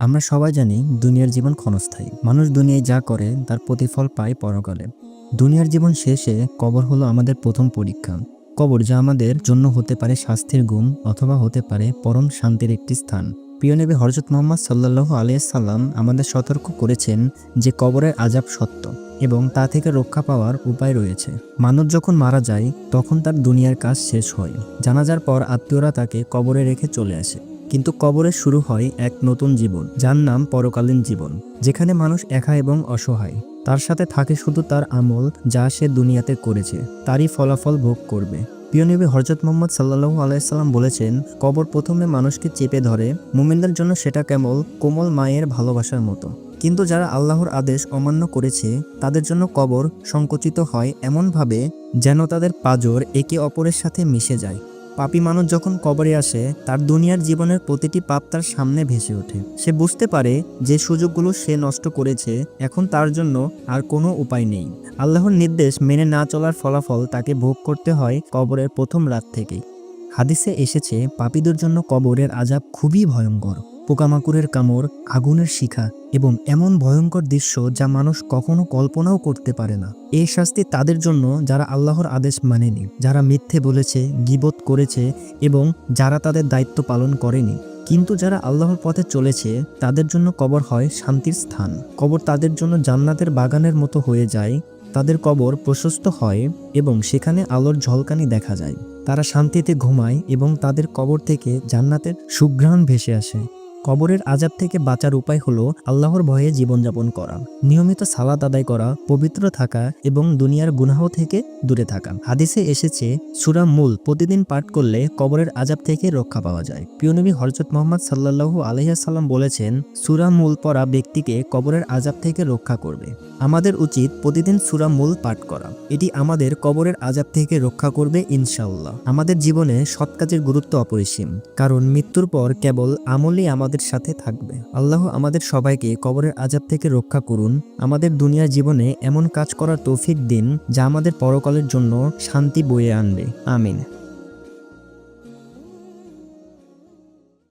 আমরা সবাই জানি দুনিয়ার জীবন ক্ষণস্থায়ী। মানুষ দুনিয়ায় যা করে, তার প্রতিফল পায় পরকালে। দুনিয়ার জীবন শেষে কবর হলো আমাদের প্রথম পরীক্ষা। কবর যা আমাদের জন্য হতে পারে শাস্তির গুম অথবা হতে পারে পরম শান্তির একটি স্থান। প্রিয় নবী হরজত মোহাম্মদ সাল্লাহ আলিয়াল্লাম আমাদের সতর্ক করেছেন যে কবরের আজাব সত্য এবং তা থেকে রক্ষা পাওয়ার উপায় রয়েছে। মানুষ যখন মারা যায়, তখন তার দুনিয়ার কাজ শেষ হয়। জানাজার পর আত্মীয়রা তাকে কবরে রেখে চলে আসে। কিন্তু কবরে শুরু হয় এক নতুন জীবন, যার নাম পরকালীন জীবন, যেখানে মানুষ একা এবং অসহায়। তার সাথে থাকে শুধু তার আমল, যা সে দুনিয়াতে করেছে, তারই ফলাফল ভোগ করবে। প্রিয় নবী হরজত মোহাম্মদ সাল্লাহু আলাইসাল্লাম বলেছেন, কবর প্রথমে মানুষকে চেপে ধরে, মুমিনদের জন্য সেটা কেবল কোমল মায়ের ভালোবাসার মতো। কিন্তু যারা আল্লাহর আদেশ অমান্য করেছে, তাদের জন্য কবর সংকুচিত হয় এমনভাবে যেন তাদের পাজর একে অপরের সাথে মিশে যায়। পাপী মানুষ যখন কবরে আসে, তার দুনিয়ার জীবনের প্রতিটি পাপ তার সামনে ভেসে ওঠে। সে বুঝতে পারে যে সুযোগগুলো সে নষ্ট করেছে, এখন তার জন্য আর কোনো উপায় নেই। আল্লাহর নির্দেশ মেনে না চলার ফলাফল তাকে ভোগ করতে হয় কবরের প্রথম রাত থেকেই। হাদিসে এসেছে, পাপীদের জন্য কবরের আজাব খুবই ভয়ঙ্কর। পোকামাকড়ের কামড়, আগুনের শিখা এবং এমন ভয়ঙ্কর দৃশ্য যা মানুষ কখনো কল্পনাও করতে পারে না। এই শাস্তি তাদের জন্য যারা আল্লাহর আদেশ মানেনি, যারা মিথ্যে বলেছে, গিবত করেছে এবং যারা তাদের দায়িত্ব পালন করেনি। কিন্তু যারা আল্লাহর পথে চলেছে, তাদের জন্য কবর হয় শান্তির স্থান। কবর তাদের জন্য জান্নাতের বাগানের মতো হয়ে যায় তাদের কবর প্রশস্ত হয় এবং সেখানে আলোর ঝলকানি দেখা যায়। তারা শান্তিতে ঘুমায় এবং তাদের কবর থেকে জান্নাতের সুঘ্রাণ ভেসে আসে। কবরের আজাব থেকে বাঁচার উপায় হলো আল্লাহর ভয়ে জীবনযাপন করা, নিয়মিত সালাদ আদায় করা, পবিত্র থাকা এবং দুনিয়ার গুনাহ থেকে দূরে থাকা। হাদিসে এসেছে, সুরা মূল প্রতিদিন পাঠ করলে কবরের আজাব থেকে রক্ষা পাওয়া যায়। প্রিয়নবী হরজত মোহাম্মদ সাল্লাহু আলহিহাসাল্লাম বলেছেন, সুরা মূল পড়া ব্যক্তিকে কবরের আজাব থেকে রক্ষা করবে। আমাদের উচিত প্রতিদিন সুরা মূল পাঠ করা। এটি আমাদের কবরের আজাব থেকে রক্ষা করবে ইনশাআল্লাহ। আমাদের জীবনে সৎ কাজের গুরুত্ব অপরিসীম। কারণ মৃত্যুর পর কেবল আমলই আমাদের সাথে থাকবে। আল্লাহ আমাদের সবাইকে কবরের আজাব থেকে রক্ষা করুন। আমাদের দুনিয়ার জীবনে এমন কাজ করার তৌফিক দিন যা আমাদের পরকালের জন্য শান্তি বয়ে আনবে। আমিন।